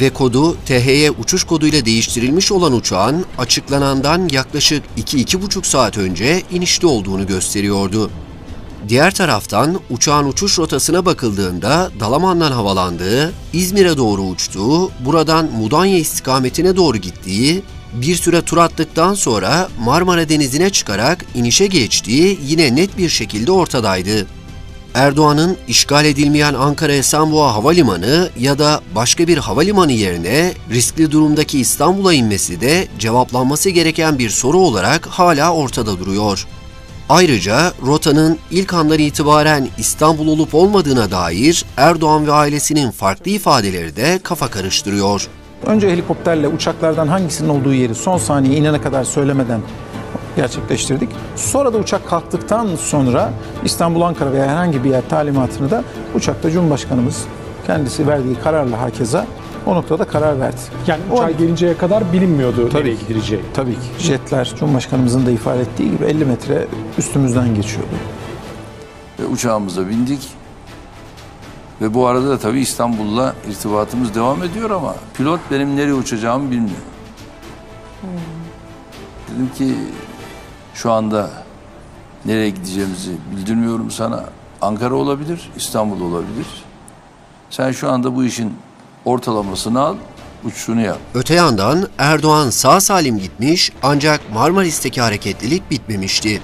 ve kodu THY uçuş koduyla değiştirilmiş olan uçağın açıklanandan yaklaşık 2-2,5 saat önce inişte olduğunu gösteriyordu. Diğer taraftan uçağın uçuş rotasına bakıldığında Dalaman'dan havalandığı, İzmir'e doğru uçtuğu, buradan Mudanya istikametine doğru gittiği, bir süre tur attıktan sonra Marmara Denizi'ne çıkarak inişe geçtiği yine net bir şekilde ortadaydı. Erdoğan'ın işgal edilmeyen Ankara Esenboğa Havalimanı ya da başka bir havalimanı yerine riskli durumdaki İstanbul'a inmesi de cevaplanması gereken bir soru olarak hala ortada duruyor. Ayrıca rotanın ilk andan itibaren İstanbul olup olmadığına dair Erdoğan ve ailesinin farklı ifadeleri de kafa karıştırıyor. Önce helikopterle uçaklardan hangisinin olduğu yeri son saniye inene kadar söylemeden gerçekleştirdik. Sonra da uçak kalktıktan sonra İstanbul, Ankara veya herhangi bir yer talimatını da uçakta Cumhurbaşkanımız kendisi verdiği kararla hakeza o noktada karar verdi. Yani O- uçağa gelinceye kadar bilinmiyordu Tabii nereye gidileceği. Tabii ki. Jetler Cumhurbaşkanımızın da ifade ettiği gibi 50 metre üstümüzden geçiyordu. Ve uçağımıza bindik. Ve bu arada da tabii İstanbul'la irtibatımız devam ediyor ama pilot benim nereye uçacağımı bilmiyor. Dedim ki şu anda nereye gideceğimizi bildirmiyorum sana. Ankara olabilir, İstanbul olabilir. Sen şu anda bu işin ortalamasını al, uçuşunu yap. Öte yandan Erdoğan sağ salim gitmiş ancak Marmaris'teki hareketlilik bitmemişti.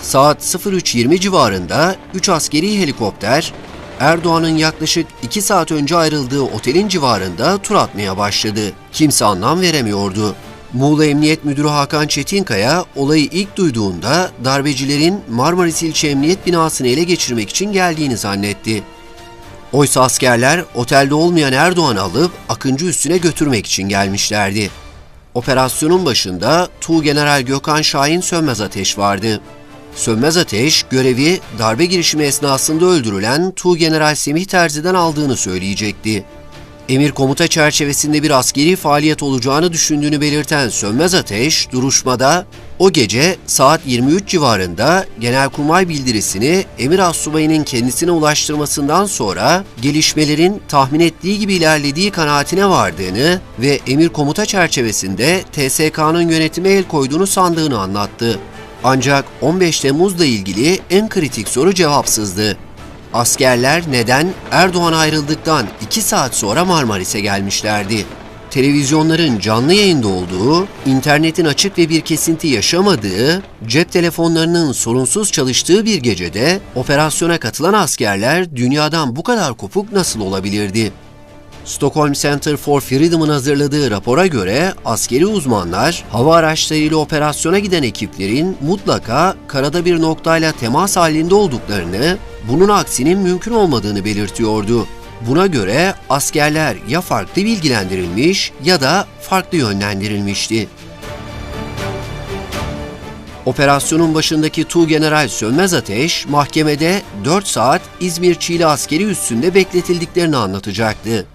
Saat 03.20 civarında 3 askeri helikopter Erdoğan'ın yaklaşık 2 saat önce ayrıldığı otelin civarında tur atmaya başladı. Kimse anlam veremiyordu. Muğla Emniyet Müdürü Hakan Çetinkaya olayı ilk duyduğunda darbecilerin Marmaris İlçe Emniyet binasını ele geçirmek için geldiğini zannetti. Oysa askerler otelde olmayan Erdoğan'ı alıp Akıncı üstüne götürmek için gelmişlerdi. Operasyonun başında Tuğgeneral Gökhan Şahin Sönmez Ateş vardı. Sönmez Ateş görevi darbe girişimi esnasında öldürülen Tuğgeneral Semih Terzi'den aldığını söyleyecekti. Emir komuta çerçevesinde bir askeri faaliyet olacağını düşündüğünü belirten Sönmez Ateş, duruşmada o gece saat 23 civarında Genelkurmay bildirisini Emir Assubayı'nın kendisine ulaştırmasından sonra gelişmelerin tahmin ettiği gibi ilerlediği kanaatine vardığını ve emir komuta çerçevesinde TSK'nın yönetime el koyduğunu sandığını anlattı. Ancak 15 Temmuz'la ilgili en kritik soru cevapsızdı. Askerler neden Erdoğan ayrıldıktan 2 saat sonra Marmaris'e gelmişlerdi? Televizyonların canlı yayında olduğu, internetin açık ve bir kesinti yaşamadığı, cep telefonlarının sorunsuz çalıştığı bir gecede operasyona katılan askerler dünyadan bu kadar kopuk nasıl olabilirdi? Stockholm Center for Freedom'ın hazırladığı rapora göre askeri uzmanlar hava araçlarıyla operasyona giden ekiplerin mutlaka karada bir noktayla temas halinde olduklarını, bunun aksinin mümkün olmadığını belirtiyordu. Buna göre askerler ya farklı bilgilendirilmiş ya da farklı yönlendirilmişti. Operasyonun başındaki Tuğgeneral Sönmez Ateş, mahkemede 4 saat İzmir Çiğli askeri üssünde bekletildiklerini anlatacaktı.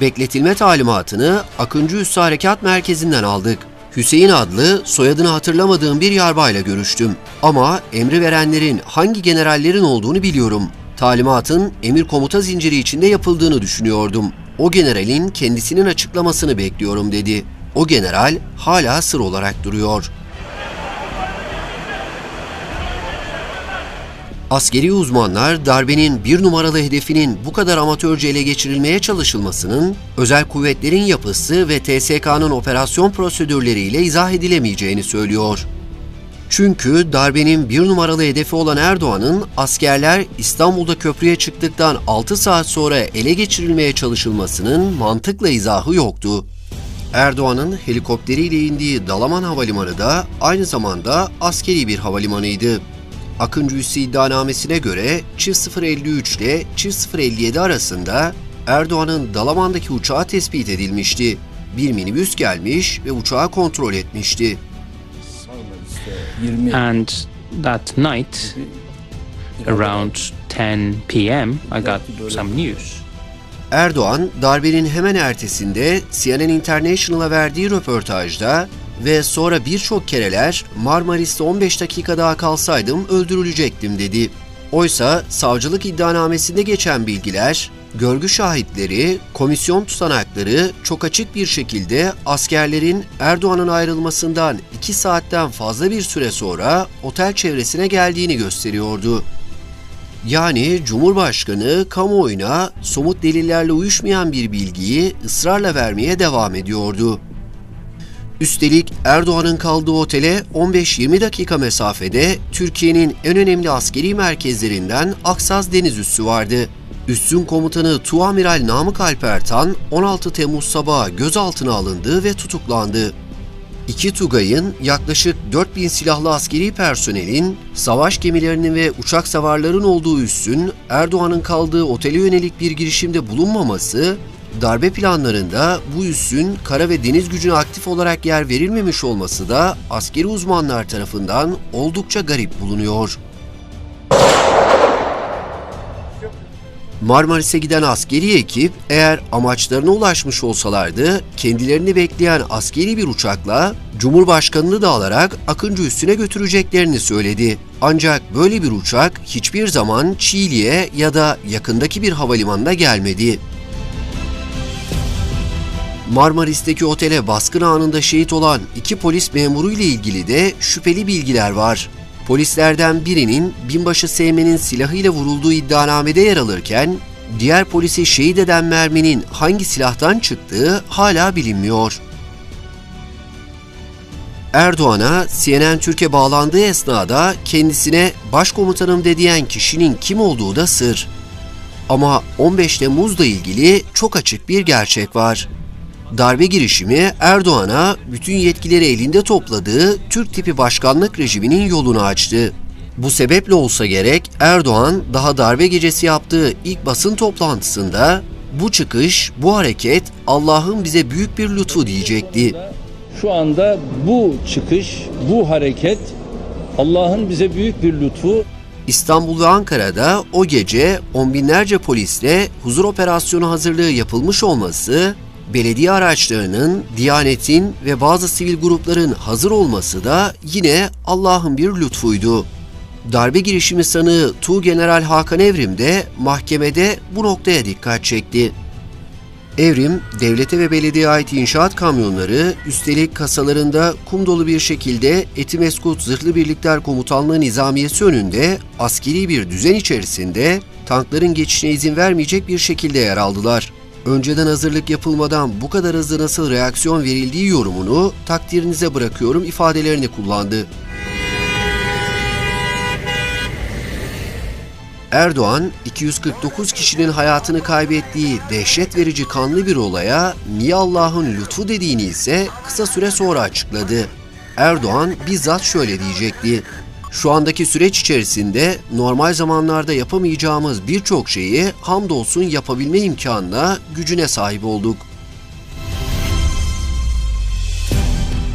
Bekletilme talimatını Akıncı Üssü Harekat Merkezi'nden aldık. Hüseyin adlı soyadını hatırlamadığım bir yarbayla görüştüm. Ama emri verenlerin hangi generallerin olduğunu biliyorum. Talimatın emir komuta zinciri içinde yapıldığını düşünüyordum. O generalin kendisinin açıklamasını bekliyorum dedi. O general hala sır olarak duruyor. Askeri uzmanlar darbenin bir numaralı hedefinin bu kadar amatörce ele geçirilmeye çalışılmasının özel kuvvetlerin yapısı ve TSK'nın operasyon prosedürleriyle izah edilemeyeceğini söylüyor. Çünkü darbenin bir numaralı hedefi olan Erdoğan'ın askerler İstanbul'da köprüye çıktıktan 6 saat sonra ele geçirilmeye çalışılmasının mantıkla izahı yoktu. Erdoğan'ın helikopteriyle indiği Dalaman Havalimanı da aynı zamanda askeri bir havalimanıydı. Akıncı iddianamesine göre çift 053 ile çift 057 arasında Erdoğan'ın Dalaman'daki uçağı tespit edilmişti. Bir minibüs gelmiş ve uçağı kontrol etmişti. 20 And that night, around 10 p.m., I got some news. Erdoğan, darbenin hemen ertesinde CNN International'a verdiği röportajda ve sonra birçok kereler Marmaris'te 15 dakika daha kalsaydım öldürülecektim dedi. Oysa savcılık iddianamesinde geçen bilgiler Görgü şahitleri, komisyon tutanakları çok açık bir şekilde askerlerin Erdoğan'ın ayrılmasından 2 saatten fazla bir süre sonra otel çevresine geldiğini gösteriyordu. Yani Cumhurbaşkanı kamuoyuna somut delillerle uyuşmayan bir bilgiyi ısrarla vermeye devam ediyordu. Üstelik Erdoğan'ın kaldığı otele 15-20 dakika mesafede Türkiye'nin en önemli askeri merkezlerinden Aksaz Deniz Üssü vardı. Üssün komutanı Tuamiral Namık Alpertan 16 Temmuz sabahı gözaltına alındı ve tutuklandı. İki Tugay'ın yaklaşık 4000 silahlı askeri personelin, savaş gemilerinin ve uçak savarların olduğu üssün Erdoğan'ın kaldığı otele yönelik bir girişimde bulunmaması, darbe planlarında bu üssün kara ve deniz gücüne aktif olarak yer verilmemiş olması da askeri uzmanlar tarafından oldukça garip bulunuyor. Marmaris'e giden askeri ekip eğer amaçlarına ulaşmış olsalardı kendilerini bekleyen askeri bir uçakla Cumhurbaşkanını da alarak Akıncı üstüne götüreceklerini söyledi. Ancak böyle bir uçak hiçbir zaman Çiğli'ye ya da yakındaki bir havalimanına gelmedi. Marmaris'teki otele baskın anında şehit olan iki polis memuru ile ilgili de şüpheli bilgiler var. Polislerden birinin binbaşı Seymen'in silahıyla vurulduğu iddianamede yer alırken, diğer polisi şehit eden merminin hangi silahtan çıktığı hala bilinmiyor. Erdoğan'a CNN Türkiye bağlandığı esnada kendisine başkomutanım de diyen kişinin kim olduğu da sır. Ama 15 Temmuz'la ilgili çok açık bir gerçek var. Darbe girişimi Erdoğan'a bütün yetkileri elinde topladığı Türk tipi başkanlık rejiminin yolunu açtı. Bu sebeple olsa gerek Erdoğan daha darbe gecesi yaptığı ilk basın toplantısında bu çıkış, bu hareket Allah'ın bize büyük bir lütfu diyecekti. Şu anda bu çıkış, bu hareket Allah'ın bize büyük bir lütfu. İstanbul ve Ankara'da o gece on binlerce polisle huzur operasyonu hazırlığı yapılmış olması, belediye araçlarının, Diyanet'in ve bazı sivil grupların hazır olması da yine Allah'ın bir lütfuydu. Darbe girişimi sanığı Tuğgeneral Hakan Evrim de mahkemede bu noktaya dikkat çekti. Evrim, devlete ve belediyeye ait inşaat kamyonları, üstelik kasalarında kum dolu bir şekilde Etimeskut Zırhlı Birlikler Komutanlığı Nizamiyesi önünde askeri bir düzen içerisinde tankların geçişine izin vermeyecek bir şekilde yer aldılar. Önceden hazırlık yapılmadan bu kadar hızlı nasıl reaksiyon verildiği yorumunu takdirinize bırakıyorum ifadelerini kullandı. Erdoğan, 249 kişinin hayatını kaybettiği dehşet verici kanlı bir olaya niye Allah'ın lütfu dediğini ise kısa süre sonra açıkladı. Erdoğan bizzat şöyle diyecekti. Şu andaki süreç içerisinde normal zamanlarda yapamayacağımız birçok şeyi hamdolsun yapabilme imkanına, gücüne sahip olduk.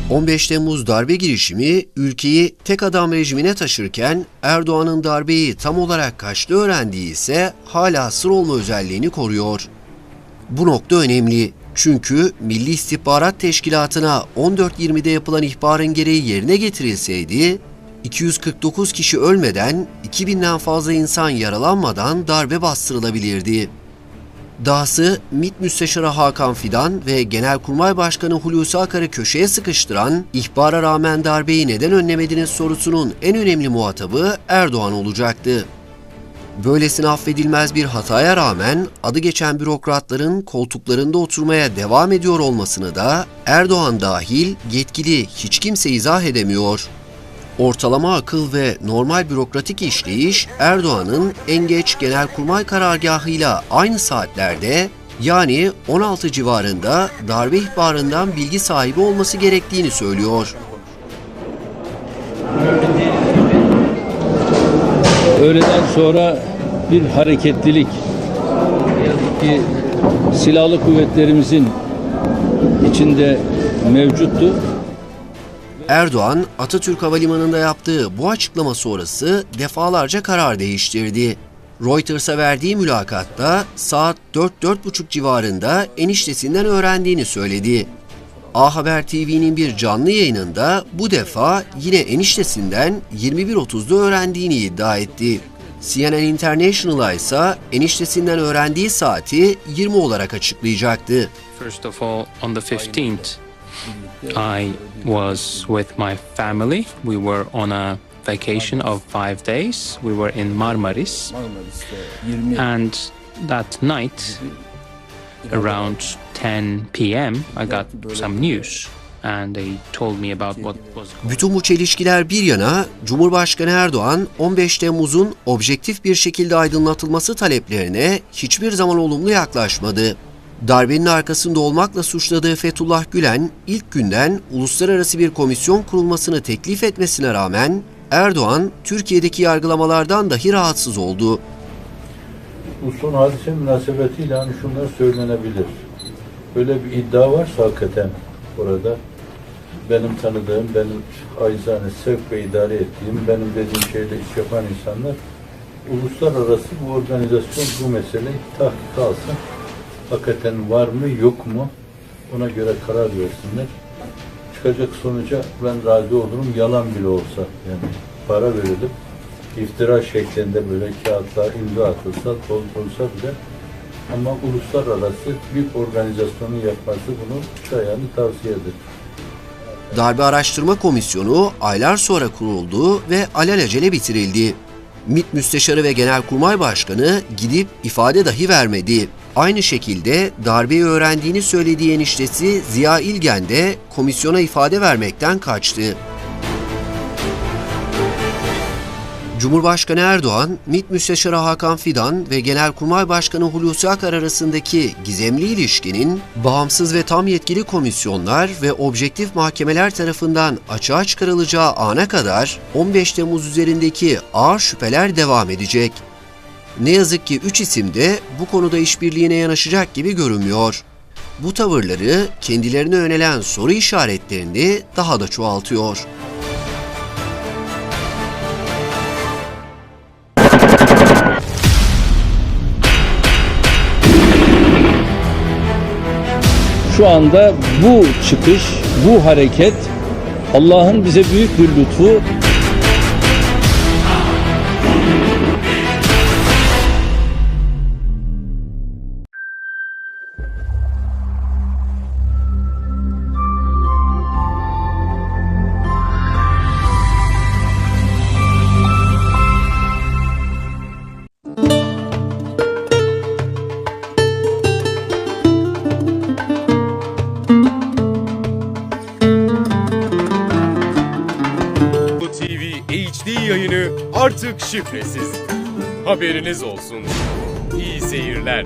15 Temmuz darbe girişimi ülkeyi tek adam rejimine taşırken Erdoğan'ın darbeyi tam olarak kaçta öğrendiği ise hala sır olma özelliğini koruyor. Bu nokta önemli. Çünkü Milli İstihbarat Teşkilatı'na 14.20'de yapılan ihbarın gereği yerine getirilseydi, 249 kişi ölmeden 2000'den fazla insan yaralanmadan darbe bastırılabilirdi. Dahası MİT Müsteşarı Hakan Fidan ve Genelkurmay Başkanı Hulusi Akar'ı köşeye sıkıştıran ihbara rağmen darbeyi neden önlemediniz sorusunun en önemli muhatabı Erdoğan olacaktı. Böylesine affedilmez bir hataya rağmen adı geçen bürokratların koltuklarında oturmaya devam ediyor olmasını da Erdoğan dahil yetkili hiç kimse izah edemiyor. Ortalama akıl ve normal bürokratik işleyiş Erdoğan'ın en geç genelkurmay karargahıyla aynı saatlerde yani 16 civarında darbe ihbarından bilgi sahibi olması gerektiğini söylüyor. Öğleden sonra bir hareketlilik. Ki silahlı kuvvetlerimizin içinde mevcuttu. Erdoğan, Atatürk Havalimanı'nda yaptığı bu açıklama sonrası defalarca karar değiştirdi. Reuters'a verdiği mülakatta saat 4-4.30 civarında eniştesinden öğrendiğini söyledi. A Haber TV'nin bir canlı yayınında bu defa yine eniştesinden 21.30'da öğrendiğini iddia etti. CNN International'a ise eniştesinden öğrendiği saati 20 olarak açıklayacaktı. First of all, on the 15th, I was with my family. We were on a vacation of five days. We were in Marmaris. And that night, around 10 p.m., I got some news. And they told me about what was Bütün bu çelişkiler bir yana, Cumhurbaşkanı Erdoğan 15 Temmuz'un objektif bir şekilde aydınlatılması taleplerine hiçbir zaman olumlu yaklaşmadı. Darbenin arkasında olmakla suçladığı Fethullah Gülen ilk günden uluslararası bir komisyon kurulmasını teklif etmesine rağmen Erdoğan Türkiye'deki yargılamalardan dahi rahatsız oldu. Bu son hadise münasebetiyle hani şunlar söylenebilir. Böyle bir iddia varsa hakikaten orada benim tanıdığım, benim acizane sevk ve idare ettiğim, benim dediğim şeyle iş yapan insanlar uluslararası bu organizasyon bu meseleyi tahkik alsın. Hakikaten var mı yok mu ona göre karar versinler. Çıkacak sonuca ben razı olurum yalan bile olsa yani para verilip iftira şeklinde böyle kağıtlar imza atılsa, doldurulsa bile ama uluslararası bir organizasyonun yapması bunu şayani tavsiye ederim. Darbe Araştırma Komisyonu aylar sonra kuruldu ve alelacele bitirildi. MİT Müsteşarı ve Genelkurmay Başkanı gidip ifade dahi vermedi. Aynı şekilde darbeyi öğrendiğini söylediği eniştesi Ziya İlgen de komisyona ifade vermekten kaçtı. Cumhurbaşkanı Erdoğan, MİT Müsteşarı Hakan Fidan ve Genelkurmay Başkanı Hulusi Akar arasındaki gizemli ilişkinin bağımsız ve tam yetkili komisyonlar ve objektif mahkemeler tarafından açığa çıkarılacağı ana kadar 15 Temmuz üzerindeki ağır şüpheler devam edecek. Ne yazık ki üç isim de bu konuda işbirliğine yanaşacak gibi görünmüyor. Bu tavırları kendilerine yönelen soru işaretlerini daha da çoğaltıyor. Şu anda bu çıkış, bu hareket Allah'ın bize büyük bir lütfu. Artık şifresiz. Haberiniz olsun. İyi seyirler.